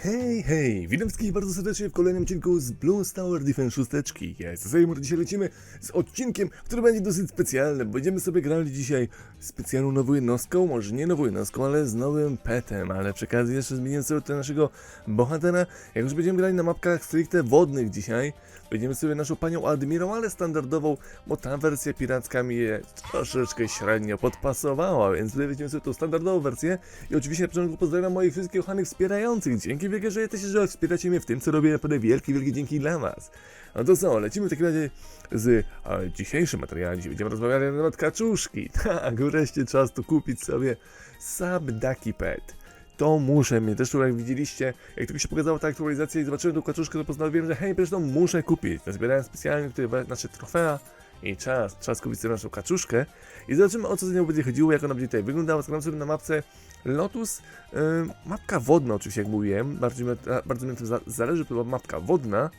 Hej, hej! Witam wszystkich bardzo serdecznie w kolejnym odcinku z Blue Tower Defense 6. Ja jestem Sejmur, dzisiaj lecimy z odcinkiem, który będzie dosyć specjalny. Będziemy sobie grali dzisiaj specjalną nową jednostką, może nie nową jednostką, ale z nowym petem, ale przy okazji jeszcze zmieniłem sobie tego naszego bohatera. Jak już będziemy grali na mapkach stricte wodnych dzisiaj, będziemy sobie naszą panią admirał, ale standardową, bo ta wersja piracka mi je troszeczkę średnio podpasowała, więc tutaj weźmiemy sobie tą standardową wersję i oczywiście na początku pozdrawiam moich wszystkich kochanych wspierających. Dzięki wielkie, że jesteście, że wspieracie mnie w tym, co robię. Naprawdę wielkie, wielkie dzięki dla was. No to co, lecimy w takim razie z e, dzisiejszym materiałem. Dzisiaj będziemy rozmawiali na temat kaczuszki. Tak, wreszcie czas tu kupić sobie Subducky Pet. To muszę mieć. Zresztą jak widzieliście, jak tylko się pokazała ta aktualizacja i zobaczyłem tą kaczuszkę, to postanowiłem, że hej, przecież to muszę kupić. Zbierałem specjalnie tutaj nasze trofea i czas, czas kupić sobie naszą kaczuszkę i zobaczymy o co z nią będzie chodziło, jak ona będzie tutaj wyglądała. Składam sobie na mapce Lotus, yy, mapka wodna oczywiście, jak mówiłem, a, bardzo mi na tym za, zależy, to była mapka wodna,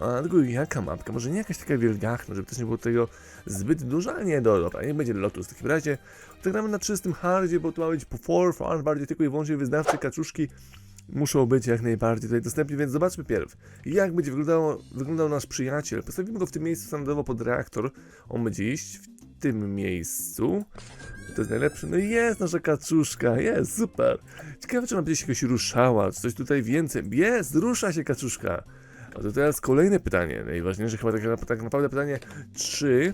a tylko jaka mapka? Może nie jakaś taka wielgachna, żeby też nie było tego zbyt dużo, ale nie, do- dobra, niech będzie Lotus w takim razie. To gramy na czystym hardzie, bo tu ma być po for, for bardziej tylko i wyłącznie wyznawcze kaczuszki muszą być jak najbardziej tutaj dostępni, więc zobaczmy pierw, jak będzie wyglądał nasz przyjaciel. Postawimy go w tym miejscu standardowo pod reaktor, on będzie iść w tym miejscu. To jest najlepsze. No i jest nasza kaczuszka, jest, super. Ciekawe, czy ona będzie się jakoś ruszała, czy coś tutaj więcej. Jest, rusza się kaczuszka. A to teraz kolejne pytanie, najważniejsze chyba tak, tak naprawdę pytanie, czy...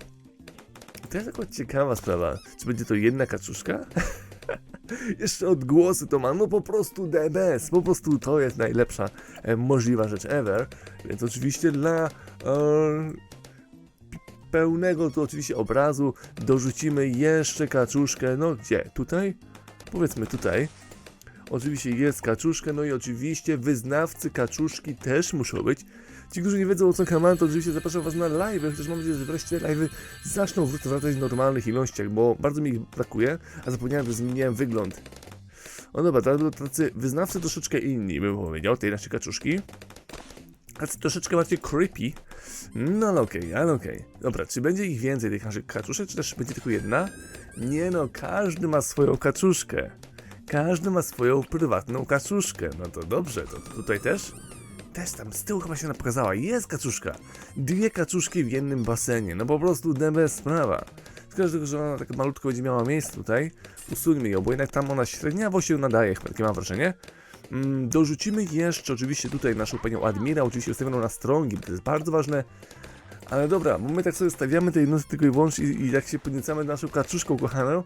To jest taka ciekawa sprawa, czy będzie to jedna kaczuszka? Jeszcze odgłosy to ma, no po prostu DBS, po prostu to jest najlepsza e, możliwa rzecz ever, więc oczywiście dla e, pełnego tu oczywiście obrazu dorzucimy jeszcze kaczuszkę, no gdzie, tutaj? Powiedzmy tutaj. Oczywiście jest kaczuszka, no i oczywiście wyznawcy kaczuszki też muszą być. Ci, którzy nie wiedzą o co kaman, to oczywiście zapraszam was na live, chociaż mam nadzieję, że wreszcie live zaczną wracać w normalnych ilościach, bo bardzo mi ich brakuje, a zapomniałem, że zmieniłem wygląd. No dobra, to będą tacy wyznawcy troszeczkę inni, bym powiedział, tej naszej kaczuszki. Tacy troszeczkę bardziej creepy. No ale okej, ale okej. Dobra, czy będzie ich więcej tych naszych kaczuszek, czy też będzie tylko jedna? Nie no, każdy ma swoją kaczuszkę. Każdy ma swoją prywatną kaczuszkę. No to dobrze, to tutaj też? Też tam z tyłu chyba się pokazała. Jest kaczuszka. Dwie kaczuszki w jednym basenie. No po prostu DB sprawa. Tylko, że- ona tak malutko będzie miała miejsce tutaj. Usuńmy ją, bo jednak tam ona średniawo się nadaje, chyba takie mam wrażenie. Mm, dorzucimy jeszcze oczywiście tutaj naszą panią admirał, oczywiście ustawioną na strągi, bo to jest bardzo ważne. Ale dobra, bo my tak sobie stawiamy te jednostki tylko i wyłącznie i, jak się podniecamy naszą kaczuszką kochaną,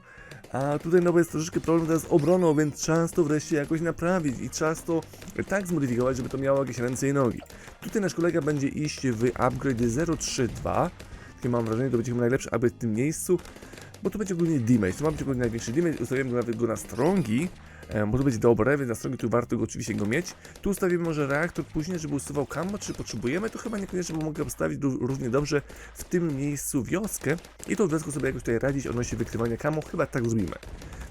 a tutaj no jest troszeczkę problem teraz z obroną, więc czas to wreszcie jakoś naprawić i czas to tak zmodyfikować, żeby to miało jakieś ręce i nogi. Tutaj nasz kolega będzie iść w upgrade 032, takie mam wrażenie, to będzie chyba najlepszy upgrade w tym miejscu, bo to będzie ogólnie damage, to ma być ogólnie największy damage, ustawimy go nawet go na strongi, bo to będzie dobre, więc na strongi tu warto go oczywiście go mieć. Tu ustawimy może reaktor później, żeby usuwał kammo, czy potrzebujemy, to chyba niekoniecznie, bo mogę postawić ró- równie dobrze w tym miejscu wioskę i tą wioską sobie jakoś tutaj radzić odnośnie wykrywania kamo, chyba tak zrobimy.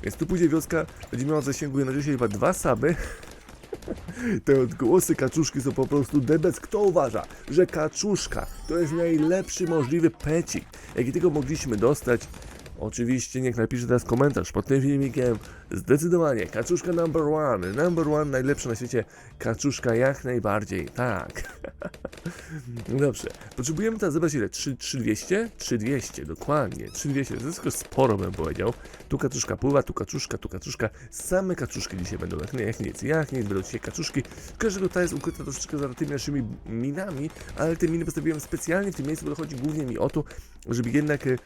Więc tu pójdzie wioska, będzie miała w zasięgu jednocześnie chyba dwa saby. Te odgłosy kaczuszki są po prostu debec. Kto uważa, że kaczuszka to jest najlepszy możliwy pecik, jaki tylko mogliśmy dostać? Oczywiście niech napisze teraz komentarz pod tym filmikiem. Zdecydowanie, kaczuszka number one, number one, najlepsza na świecie, kaczuszka jak najbardziej, tak. Dobrze, potrzebujemy teraz zebrać ile? 3, 3200? 3200, dokładnie, 3200, to jest sporo bym powiedział. Tu kaczuszka pływa, tu kaczuszka, tu kaczuszka, same kaczuszki dzisiaj będą, jak, nie, jak nic, jak nic, będą dzisiaj kaczuszki. Każdego ta jest ukryta troszeczkę za tymi naszymi minami, ale te miny postawiłem specjalnie w tym miejscu, bo chodzi głównie mi o to, żeby jednak em,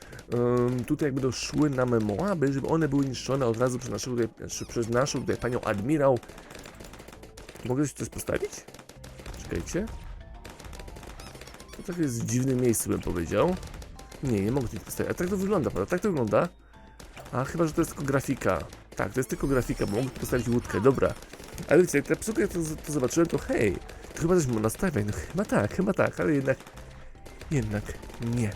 tutaj jak będą szły na memoaby, żeby one były niszczone od razu przez naszą tutaj, znaczy przez naszą tutaj panią admirał. Mogę coś coś postawić? Czekajcie. To tak jest w dziwnym miejscu bym powiedział. Nie, nie mogę nic postawić. A tak to wygląda, prawda? Tak to wygląda. A chyba, że to jest tylko grafika. Tak, to jest tylko grafika, bo mogę postawić łódkę, dobra. Ale wiecie, jak tak jak to, to zobaczyłem, to hej, to chyba coś można nastawiać. No chyba tak, chyba tak, ale jednak, jednak nie.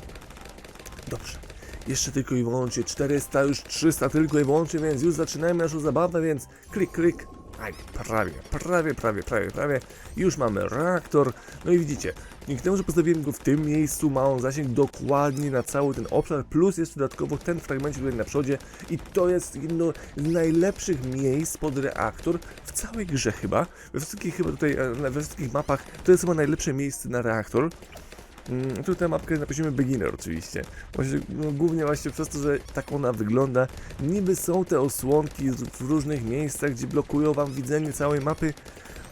Dobrze. Jeszcze tylko i wyłącznie 400, już 300 tylko i wyłącznie, więc już zaczynamy naszą zabawę, więc klik, klik. prawie, prawie, prawie, prawie, prawie, prawie. Już mamy reaktor. No i widzicie, dzięki temu, że postawiłem go w tym miejscu, ma on zasięg dokładnie na cały ten obszar, plus jeszcze dodatkowo ten fragment tutaj na przodzie i to jest jedno z najlepszych miejsc pod reaktor w całej grze chyba. We wszystkich chyba tutaj, e, we wszystkich mapach to jest chyba najlepsze miejsce na reaktor. Mm, tutaj mapkę na poziomie beginner oczywiście. Właśnie, no, głównie właśnie przez to, że tak ona wygląda. Niby są te osłonki w różnych miejscach, gdzie blokują wam widzenie całej mapy,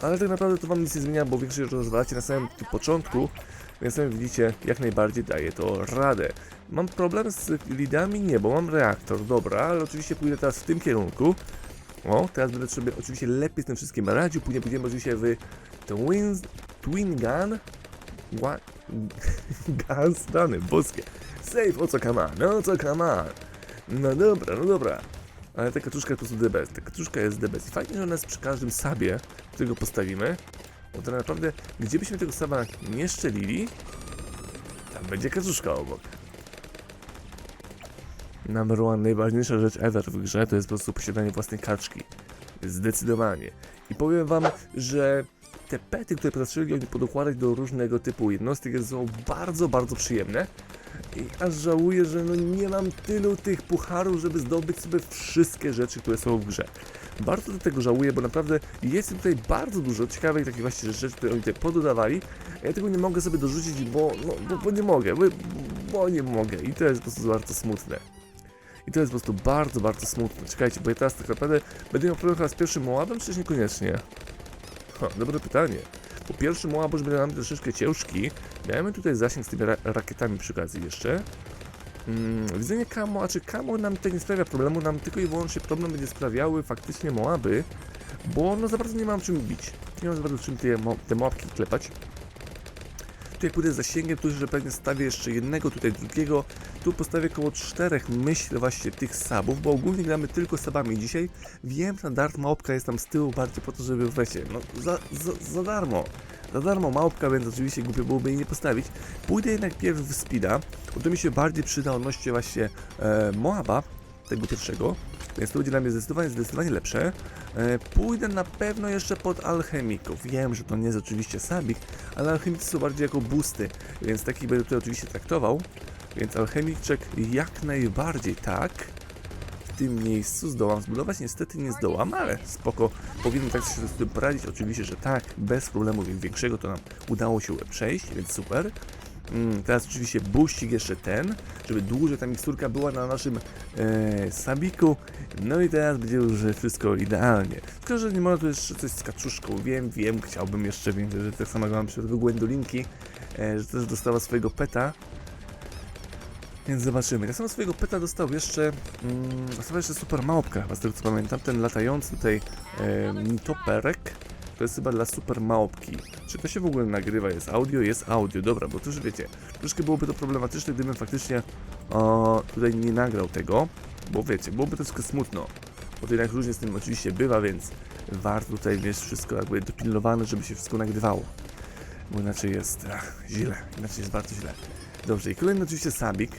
ale tak naprawdę to wam nic nie zmienia, bo większość rozwalacie na samym początku, więc sami widzicie, jak najbardziej daje to radę. Mam problem z lidami? Nie, bo mam reaktor, dobra, ale oczywiście pójdę teraz w tym kierunku. O, teraz będę sobie oczywiście lepiej z tym wszystkim radził, później pójdziemy oczywiście w Twin, twin Gun, Gaz, rany boskie. Save, o co kama, no co kama. No dobra, no dobra. Ale ta kaczuszka jest po prostu the best. Ta kaczuszka jest the best. I fajnie, że ona jest przy każdym sabie, którego postawimy. Bo to naprawdę, gdzie byśmy tego saba nie szczelili, tam będzie kaczuszka obok. Number one, najważniejsza rzecz ever w grze to jest po prostu posiadanie własnej kaczki. Zdecydowanie. I powiem wam, że te pety, które zaczęli oni podokładać do różnego typu jednostek są bardzo, bardzo przyjemne. I aż żałuję, że no nie mam tylu tych pucharów, żeby zdobyć sobie wszystkie rzeczy, które są w grze. Bardzo do tego żałuję, bo naprawdę jest tutaj bardzo dużo ciekawych takich właśnie rzeczy, które oni tutaj pododawali. Ja tego nie mogę sobie dorzucić, bo, no, bo, bo nie mogę, bo, bo nie mogę i to jest po prostu bardzo smutne. I to jest po prostu bardzo, bardzo smutne. Czekajcie, bo ja teraz tak naprawdę będę miał problem z pierwszym Moabem, czy niekoniecznie? Dobre pytanie. Po pierwsze, już będzie nam troszeczkę ciężki. Miałem tutaj zasięg z tymi ra rakietami przy okazji jeszcze. Mm, widzenie Kamo, a czy Kamo nam tutaj nie sprawia problemu, nam tylko i wyłącznie problem będzie sprawiały faktycznie Moaby, bo no za bardzo nie mam czym bić. Nie mam za bardzo czym te, mo te Moabki klepać. Tutaj pójdę z zasięgiem, tu że pewnie stawię jeszcze jednego, tutaj drugiego. Tu postawię około czterech, myślę właśnie tych sabów, bo ogólnie gramy tylko sabami dzisiaj. Wiem, że Dart Małpka jest tam z tyłu bardziej po to, żeby wiecie, no za, za, za darmo. Za darmo małpka, więc oczywiście głupio byłoby jej nie postawić. Pójdę jednak pierw w Speeda, bo to mi się bardziej przyda odnośnie właśnie e, Moaba, tego pierwszego. Więc to będzie dla mnie zdecydowanie, zdecydowanie lepsze. E, pójdę na pewno jeszcze pod alchemików. Wiem, że to nie jest oczywiście sabik, ale alchemicy są bardziej jako boosty, więc takich będę tutaj oczywiście traktował. Więc alchemiczek jak najbardziej tak. W tym miejscu zdołam zbudować, niestety nie zdołam, ale spoko, powinien tak się z tym poradzić, oczywiście, że tak, bez problemu większego to nam udało się przejść, więc super. Mm, teraz oczywiście buścik jeszcze ten, żeby dłużej ta miksturka była na naszym e, sabiku. No i teraz będzie już wszystko idealnie. Tylko, że nie ma tu jeszcze coś z kaczuszką. Wiem, wiem, chciałbym jeszcze więcej, że tak samo jak mam przykład Gwendolinki, e, że też dostała swojego peta. Więc zobaczymy. Tak samo swojego peta dostał jeszcze, mm, dostał jeszcze super małpka, z tego co pamiętam, ten latający tutaj e, nitoperek. To jest chyba dla super małpki. Czy to się w ogóle nagrywa? Jest audio? Jest audio, dobra, bo to już wiecie, troszkę byłoby to problematyczne, gdybym faktycznie o, tutaj nie nagrał tego, bo wiecie, byłoby troszkę smutno, bo to jednak różnie z tym oczywiście bywa, więc warto tutaj mieć wszystko jakby dopilnowane, żeby się wszystko nagrywało, bo inaczej jest ach, źle, inaczej jest bardzo źle. Dobrze, i kolejny oczywiście sabik,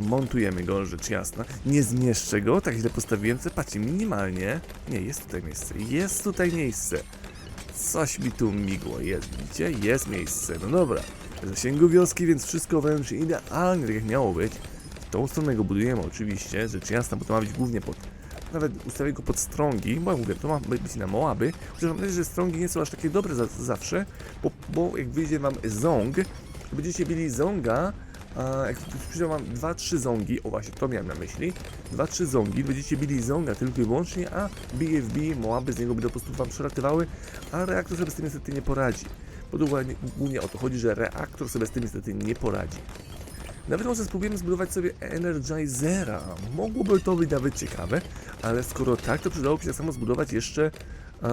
montujemy go, rzecz jasna, nie zmieszczę go, tak źle postawiłem, patrzcie, minimalnie, nie, jest tutaj miejsce, jest tutaj miejsce, Coś mi tu migło, jest, widzicie? Jest miejsce, no dobra. Zasięgu wioski, więc wszystko wręcz idealnie, tak jak miało być. W tą stronę go budujemy oczywiście, rzecz jasna, bo to ma być głównie pod... Nawet ustawię go pod strągi, bo jak mówię, to ma być na Moaby. Chociaż mam nadzieję, że strągi nie są aż takie dobre za, zawsze, bo, bo jak wyjdzie wam zong, to będziecie mieli zonga, jak wam 2-3 zongi, o właśnie, to miałem na myśli, 2-3 zongi, będziecie bili zonga tylko i wyłącznie, a BFB, Moaby z niego będą po prostu wam przelatywały, a reaktor sobie z tym niestety nie poradzi. Bo dokładnie- głównie o to chodzi, że reaktor sobie z tym niestety nie poradzi. Nawet może spróbujemy zbudować sobie Energizera. Mogłoby to być nawet ciekawe, ale skoro tak, to przydałoby się tak samo zbudować jeszcze e,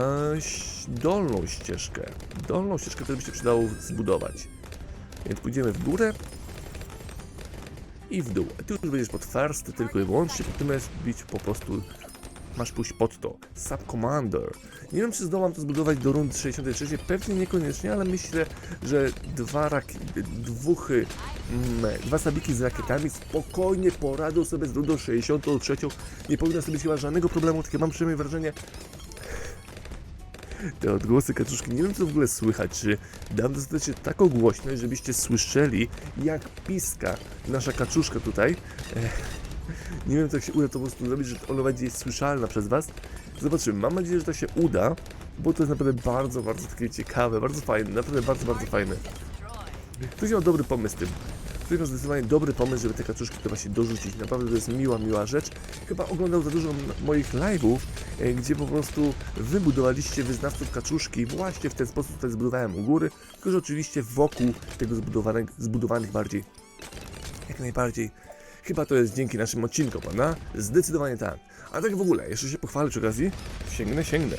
dolną ścieżkę. Dolną ścieżkę też by się przydało zbudować. Więc pójdziemy w górę i w dół. Ty już będziesz pod first tylko i wyłącznie, natomiast bić po prostu masz pójść pod to. Sub Commander. Nie wiem, czy zdołam to zbudować do rundy 63. Pewnie niekoniecznie, ale myślę, że dwa rak... dwóch... Mm, dwa sabiki z rakietami spokojnie poradzą sobie z rundą 63. Nie powinno sobie chyba żadnego problemu, takie mam przynajmniej wrażenie. Te odgłosy kaczuszki. Nie wiem, co w ogóle słychać. Czy dam dostatecznie taką głośność, żebyście słyszeli, jak piska nasza kaczuszka tutaj. Nie wiem, tak się uda to po prostu zrobić, że ona będzie słyszalna przez Was. Zobaczymy. Mam nadzieję, że to się uda, bo to jest naprawdę bardzo, bardzo takie ciekawe, bardzo fajne, naprawdę bardzo, bardzo fajne. Ktoś miał dobry pomysł z tym. Miał zdecydowanie dobry pomysł, żeby te kaczuszki to właśnie dorzucić. Naprawdę to jest miła, miła rzecz. Chyba oglądał za dużo moich live'ów, e, gdzie po prostu wybudowaliście wyznawców kaczuszki właśnie w ten sposób tutaj zbudowałem u góry, tylko że oczywiście wokół tego zbudowanych, zbudowanych bardziej, jak najbardziej. Chyba to jest dzięki naszym odcinkom, prawda? Zdecydowanie tak. A tak w ogóle, jeszcze się pochwalę przy okazji. Sięgnę, sięgnę.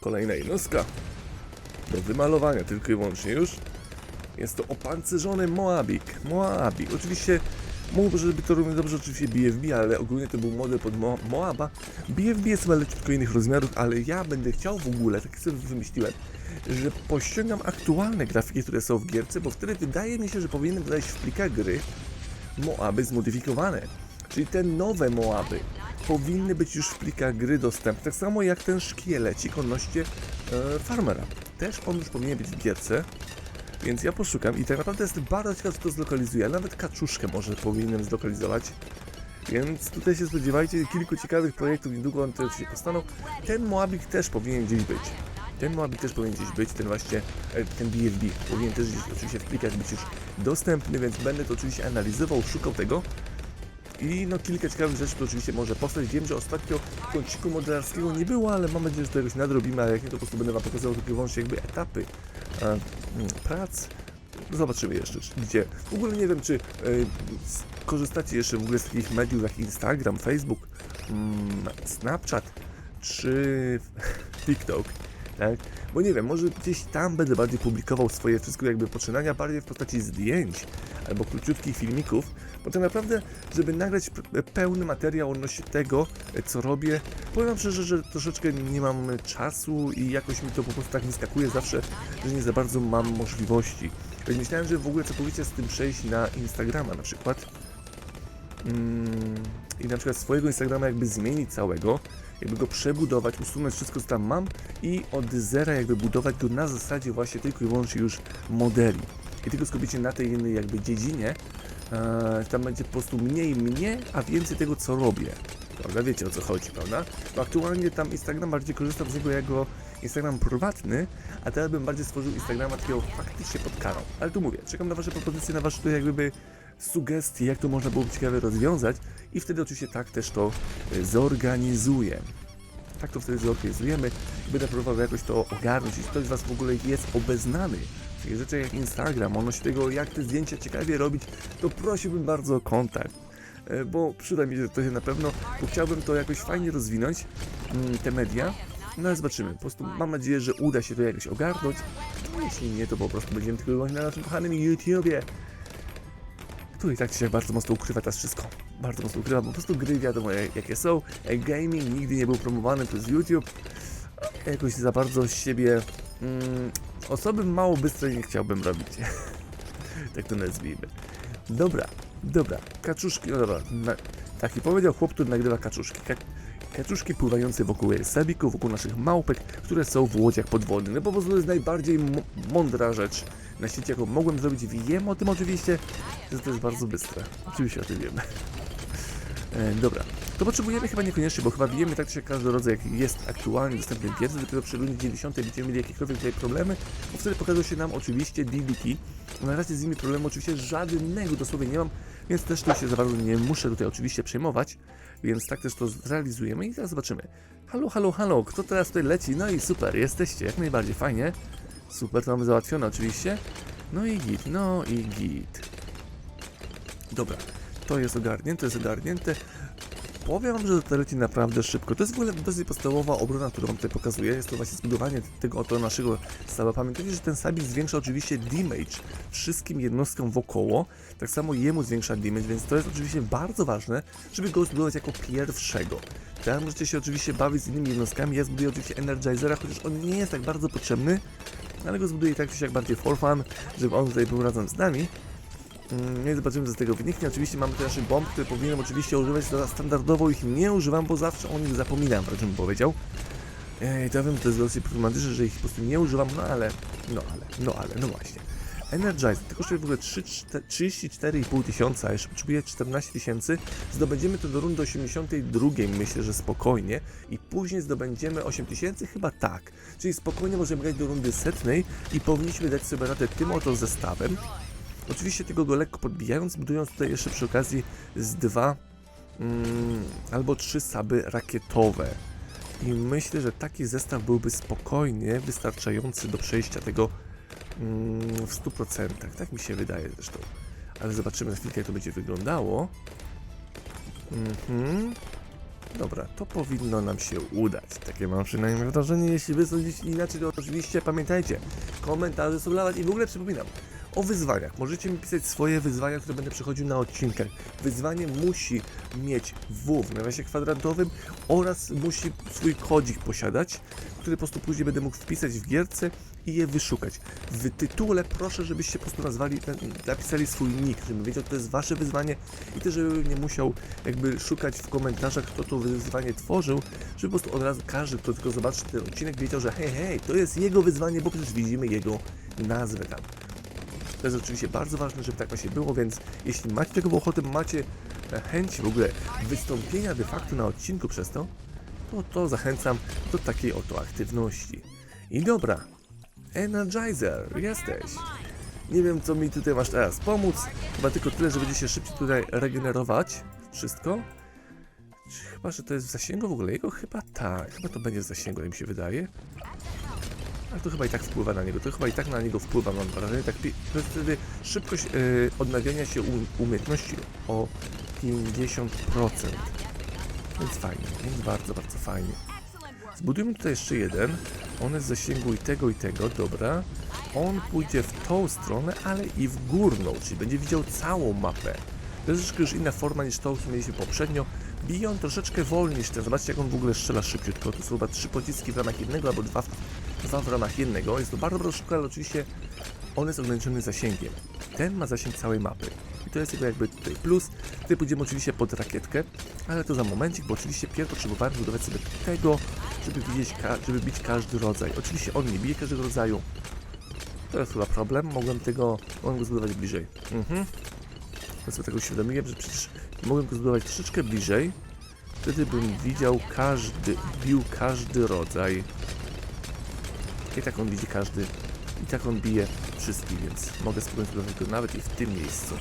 Kolejna jednostka. Do wymalowania tylko i wyłącznie już. Jest to opancerzony Moabik. Moabik. Oczywiście mógłby, żeby to równie dobrze oczywiście BFB, ale ogólnie to był model pod Mo Moaba. BFB jest leciutko innych rozmiarów, ale ja będę chciał w ogóle, tak sobie wymyśliłem, że pościągam aktualne grafiki, które są w gierce, bo wtedy wydaje mi się, że powinienem dodać w plikach gry Moaby zmodyfikowane. Czyli te nowe Moaby powinny być już w plikach gry dostępne, tak samo jak ten szkielecik odnośnie e, farmera. Też on już powinien być w gierce, więc ja poszukam i tak naprawdę jest bardzo ciekawe, co to zlokalizuje. Nawet kaczuszkę może powinienem zlokalizować. Więc tutaj się spodziewajcie kilku ciekawych projektów, niedługo one się powstaną. Ten Moabik też powinien gdzieś być. Ten Moabik też powinien gdzieś być, ten właśnie, e, ten BFB powinien też gdzieś oczywiście w plikach być już dostępny, więc będę to oczywiście analizował, szukał tego. I no kilka ciekawych rzeczy tu oczywiście może powstać. Wiem, że ostatnio kąciku modelarskiego nie było, ale mam nadzieję, że to jakoś nadrobimy, a jak nie, to po prostu będę wam pokazywał tylko wyłącznie jakby etapy e, prac. Zobaczymy jeszcze, gdzie. W ogóle nie wiem, czy e, korzystacie jeszcze w ogóle z takich mediów jak Instagram, Facebook, mm, Snapchat czy TikTok. Tak? Bo nie wiem, może gdzieś tam będę bardziej publikował swoje wszystko jakby poczynania bardziej w postaci zdjęć albo króciutkich filmików, bo tak naprawdę, żeby nagrać pełny materiał odnośnie tego, co robię, powiem wam szczerze, że troszeczkę nie mam czasu i jakoś mi to po prostu tak wyskakuje zawsze, że nie za bardzo mam możliwości. Więc myślałem, że w ogóle całkowicie z tym przejść na Instagrama na przykład. Mm, I na przykład swojego Instagrama jakby zmienić całego, jakby go przebudować, usunąć wszystko co tam mam i od zera jakby budować go na zasadzie właśnie tylko i wyłącznie już modeli. I tylko skupić się na tej jednej jakby dziedzinie, e, tam będzie po prostu mniej mnie, a więcej tego co robię. Prawda? Wiecie o co chodzi, prawda? Bo aktualnie tam Instagram bardziej korzystam z niego jako Instagram prywatny, a teraz bym bardziej stworzył Instagrama takiego faktycznie pod karą. Ale tu mówię, czekam na Wasze propozycje, na Wasze tutaj jakby sugestie, jak to można było ciekawie rozwiązać i wtedy oczywiście tak też to y, zorganizuję. Tak to wtedy zorganizujemy będę próbował jakoś to ogarnąć. Jeśli ktoś z Was w ogóle jest obeznany takich rzeczach jak Instagram, odnośnie tego, jak te zdjęcia ciekawie robić, to prosiłbym bardzo o kontakt. E, Bo przyda mi się to się na pewno, bo chciałbym to jakoś fajnie rozwinąć, mm, te media. No ale zobaczymy. Po prostu mam nadzieję, że uda się to jakoś ogarnąć. No, jeśli nie, to po prostu będziemy tylko wyłącznie na naszym kochanym YouTubie tu i tak się bardzo mocno ukrywa teraz wszystko. Bardzo mocno ukrywa, bo po prostu gry wiadomo jak- jakie są. E, Gaming nigdy nie był promowany przez YouTube. Jakoś za bardzo siebie mm, osoby mało bystre nie chciałbym robić. tak to nazwijmy. Dobra, dobra, kaczuszki, no dobra, na, taki powiedział chłop, który nagrywa kaczuszki. Ka, kaczuszki pływające wokół sabików, wokół naszych małpek, które są w łodziach podwodnych. No po prostu to jest najbardziej mądra rzecz na świecie, jaką mogłem zrobić. Wiem o tym oczywiście, że to jest bardzo bystre. Oczywiście o tym wiemy. E, dobra, to potrzebujemy chyba niekoniecznie, bo chyba wiemy tak siak każdy rodzaj, jaki jest aktualnie dostępny gierce, dopiero przy rundzie 90 będziemy mieli jakiekolwiek tutaj problemy, bo wtedy pokazał się nam oczywiście DBT. Na razie z nimi problemu oczywiście żadnego dosłownie nie mam, więc też tu się za bardzo nie muszę tutaj oczywiście przejmować, więc tak też to zrealizujemy i teraz zobaczymy. Halo, halo, halo, kto teraz tutaj leci? No i super, jesteście, jak najbardziej, fajnie. Super, to mamy załatwione oczywiście. No i git, no i git. Dobra, to jest ogarnięte, jest ogarnięte. Powiem wam, że to leci naprawdę szybko. To jest w ogóle dosyć podstawowa obrona, którą wam tutaj pokazuję. Jest to właśnie zbudowanie tego oto naszego staba. Pamiętajcie, że ten sabik zwiększa oczywiście damage wszystkim jednostkom wokoło. Tak samo jemu zwiększa damage, więc to jest oczywiście bardzo ważne, żeby go zbudować jako pierwszego. Teraz możecie się oczywiście bawić z innymi jednostkami. Ja zbuduję oczywiście Energizera, chociaż on nie jest tak bardzo potrzebny, ale go zbuduję tak czy siak bardziej for fun, żeby on tutaj był razem z nami. Mm, Nie zobaczymy, co z tego wyniknie. Oczywiście mamy te nasze bomb, które powinienem oczywiście używać standardowo. Ich nie używam, bo zawsze o nich zapominam, wręcz bym powiedział. Ej, to wiem, to jest dosyć problematyczne, że ich po prostu nie używam, no ale, no ale, no ale, no właśnie. Energize, to kosztuje w ogóle 3, 4 34,5 tysiąca, a jeszcze potrzebuję 14 tysięcy. Zdobędziemy to do rundy 82, myślę, że spokojnie. I później zdobędziemy 8 tysięcy, chyba tak. Czyli spokojnie możemy grać do rundy setnej i powinniśmy dać sobie radę tym oto zestawem. Oczywiście tego go lekko podbijając, budując tutaj jeszcze przy okazji z dwa mm, albo trzy saby rakietowe. I myślę, że taki zestaw byłby spokojnie wystarczający do przejścia tego mm, w 100%. Tak mi się wydaje zresztą. Ale zobaczymy za chwilkę, jak to będzie wyglądało. Mhm. Dobra, to powinno nam się udać. Takie mam przynajmniej wrażenie. Jeśli wy sądzicie inaczej, to oczywiście pamiętajcie, komentarze was i w ogóle przypominam, o wyzwaniach. Możecie mi pisać swoje wyzwania, które będę przechodził na odcinkach. Wyzwanie musi mieć W w nawiasie kwadratowym oraz musi swój kodzik posiadać, który po prostu później będę mógł wpisać w gierce i je wyszukać. W tytule proszę, żebyście po prostu nazwali, napisali swój nick, żebym wiedział, to jest wasze wyzwanie i też, żebym nie musiał jakby szukać w komentarzach, kto to wyzwanie tworzył, żeby po prostu od razu każdy, kto tylko zobaczy ten odcinek, wiedział, że hej, hej, to jest jego wyzwanie, bo przecież widzimy jego nazwę tam. To jest oczywiście bardzo ważne, żeby tak właśnie było, więc jeśli macie tego ochotę, macie e, chęć w ogóle wystąpienia de facto na odcinku przez to, to, to zachęcam do takiej oto aktywności. I dobra, Energizer, jesteś. Nie wiem, co mi tutaj masz teraz pomóc. Chyba tylko tyle, że będzie się szybciej tutaj regenerować. Wszystko. Chyba, że to jest w zasięgu w ogóle jego? Chyba tak. Chyba to będzie w zasięgu, jak mi się wydaje. To chyba i tak wpływa na niego. To chyba i tak na niego wpływa, mam wrażenie. Tak, wtedy szybkość yy, odnawiania się um, umiejętności o 50%. Więc fajnie, więc bardzo, bardzo fajnie. Zbudujmy tutaj jeszcze jeden. On jest w zasięgu i tego, i tego, dobra. On pójdzie w tą stronę, ale i w górną, czyli będzie widział całą mapę. To jest troszeczkę już inna forma niż tą, którą mieliśmy poprzednio. Bije on troszeczkę wolniej ten. Zobaczcie, jak on w ogóle strzela szybciutko. To są chyba trzy pociski w ramach jednego, albo dwa dwa w ramach jednego. Jest to bardzo, bardzo szybko, ale oczywiście on jest ograniczony zasięgiem. Ten ma zasięg całej mapy. I to jest jego jakby tutaj plus. Tutaj pójdziemy oczywiście pod rakietkę, ale to za momencik, bo oczywiście pierw potrzebowałem zbudować sobie tego, żeby widzieć, żeby bić każdy rodzaj. Oczywiście on nie bije każdego rodzaju. To jest chyba problem. Mogłem tego, mogłem go zbudować bliżej. Mhm. To sobie tego uświadomiłem, że przecież mogłem go zbudować troszeczkę bliżej. Wtedy bym widział każdy, bił każdy rodzaj. I tak on widzi każdy. I tak on bije wszystkich, więc mogę spróbować go nawet i w tym miejscu.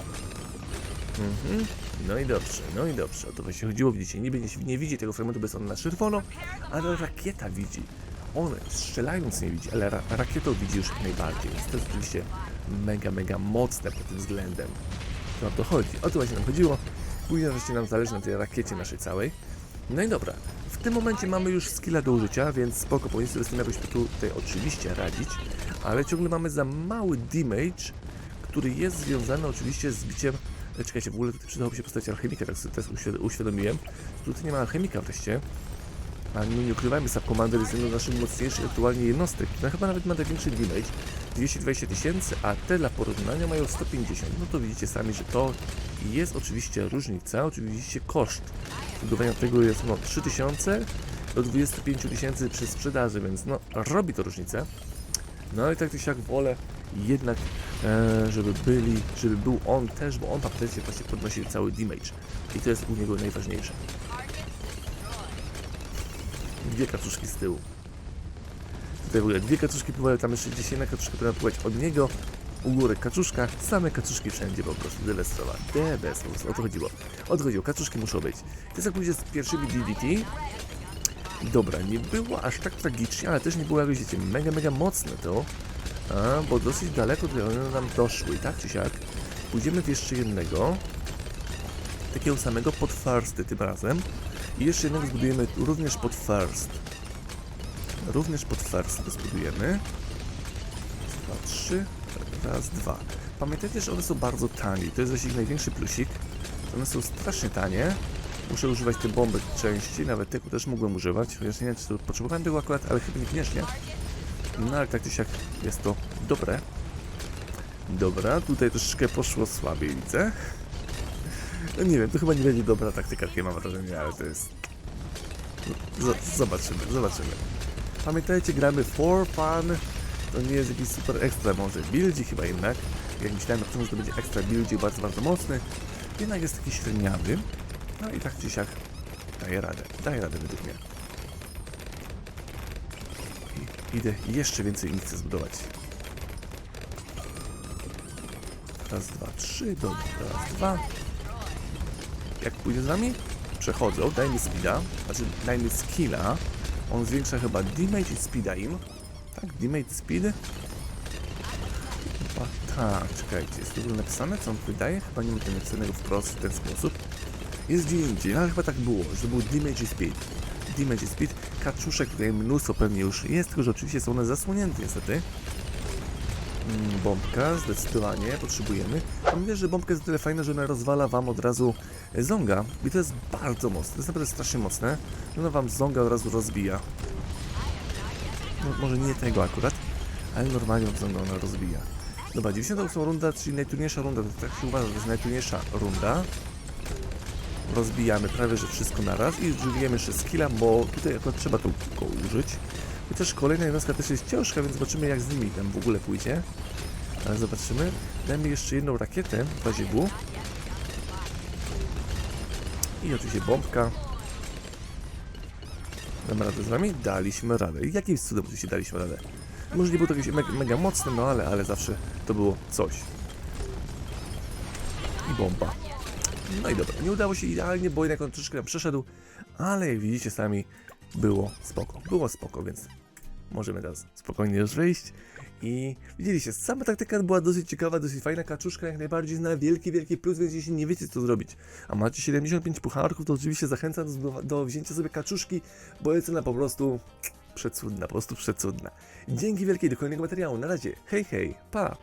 Mhm. No i dobrze, no i dobrze. O to właśnie chodziło, widzicie, niby nie, nie widzi tego fragmentu, bo jest on na czerwono, ale rakieta widzi. On strzelając nie widzi, ale ra rakietą widzi już jak najbardziej, więc to jest oczywiście mega, mega mocne pod tym względem. O to chodzi. O to właśnie nam chodziło. Później oczywiście nam zależy na tej rakiecie naszej całej. No i dobra. W tym momencie mamy już skilla do użycia, więc spoko, powinien sobie z tym jakoś tutaj oczywiście radzić, ale ciągle mamy za mały damage, który jest związany oczywiście z biciem E, Czekajcie, w ogóle tutaj przydałoby się postawić alchemika, tak sobie uświad- uświadomiłem. Tutaj nie ma alchemika wreszcie. A no nie ukrywajmy, Subcommander jest jedną z naszych mocniejszych aktualnie jednostek. No chyba nawet ma największy damage. 220 tysięcy, a te dla porównania mają 150. No to widzicie sami, że to jest oczywiście różnica, oczywiście koszt budowania tego jest no 3000 do 25 tysięcy przy sprzedaży, więc no robi to różnicę. No i tak czy siak wolę jednak, e, żeby byli, żeby był on też, bo on pamiętajcie właśnie podnosi cały damage. I to jest u niego najważniejsze. Dwie kaczuszki z tyłu. Tutaj w ogóle dwie kaczuszki pływają, tam jeszcze gdzieś jedna kaczuszka powinna pływać od niego. U góry kaczuszka, same kaczuszki wszędzie po prostu, tyle strowa. O to chodziło. O to chodziło, kaczuszki muszą być. To jest jak pójdzie z pierwszymi DDT. Dobra, nie było aż tak tragicznie, ale też nie było jakoś, wiecie, mega, mega mocne to. A, bo dosyć daleko tutaj one nam doszły, tak czy siak. Pójdziemy w jeszcze jednego. Takiego samego pod firsty tym razem. I jeszcze jednego zbudujemy również pod first. Również pod to zbudujemy. Dwa, trzy. Raz, dwa. Pamiętajcie, że one są bardzo tanie. To jest właśnie ich największy plusik. One są strasznie tanie. Muszę używać te bomby częściej, nawet tego też mogłem używać. Chociaż nie wiem, czy to potrzebowałem tego akurat, ale chyba niekoniecznie. No ale tak czy siak jest to dobre. Dobra, tutaj troszeczkę poszło słabiej, widzę. No nie wiem, to chyba nie będzie dobra taktyka, takie mam wrażenie, ale to jest... Z zobaczymy, zobaczymy. Pamiętajcie, gramy for fun. To nie jest jakiś super ekstra może buildzik chyba jednak. Jak myślałem że to będzie ekstra buildzik bardzo, bardzo mocny. Jednak jest taki średniawy. No i tak czy siak daje radę. Daje radę według mnie. I idę jeszcze więcej chcę zbudować. Raz, dwa, trzy, dobra, raz, dwa. Jak pójdzie z nami? Przechodzą, dajmy speeda, znaczy dajmy skilla. On zwiększa chyba damage i speeda im. Tak, damage speed? Chyba tak, czekajcie, jest ogóle napisane, co on wydaje? Chyba nie ma tego napisanego wprost w ten sposób. Jest gdzie indziej, no ale chyba tak było, że był damage i speed. Damage i speed, kaczuszek tutaj mnóstwo pewnie już jest, tylko że oczywiście są one zasłonięte niestety. Mm, Bombka, zdecydowanie potrzebujemy. A myślę, że bombka jest tyle fajna, że ona rozwala wam od razu zonga. I to jest bardzo mocne, to jest naprawdę strasznie mocne. Ona wam zonga od razu rozbija. No, może nie tego akurat, ale normalnie wam zonga ona rozbija. Dobra, 98 runda, czyli najtrudniejsza runda, to tak się uważa, to jest najtrudniejsza runda. Rozbijamy prawie, że wszystko naraz i użyjemy jeszcze skilla, bo tutaj akurat trzeba go użyć. Chociaż kolejna jednostka też jest ciężka, więc zobaczymy jak z nimi tam w ogóle pójdzie. Ale zobaczymy. Dajmy jeszcze jedną rakietę w razie. I oczywiście bombka. Damy radę z wami? Daliśmy radę. I cudem oczywiście daliśmy radę? Może nie było to jakieś mega, mega mocne, no ale, ale zawsze to było coś. I bomba. No i dobra, nie udało się idealnie, bo jednak on troszeczkę nam przeszedł, ale jak widzicie sami, było spoko. Było spoko, więc możemy teraz spokojnie już wyjść. I widzieliście, sama taktyka była dosyć ciekawa, dosyć fajna, kaczuszka jak najbardziej zna wielki, wielki plus, więc jeśli nie wiecie co zrobić, a macie 75 pucharków, to oczywiście zachęcam do, do wzięcia sobie kaczuszki, bo jest ona po prostu przecudna, po prostu przecudna. Dzięki wielkiej do kolejnego materiału, na razie, hej hej, pa!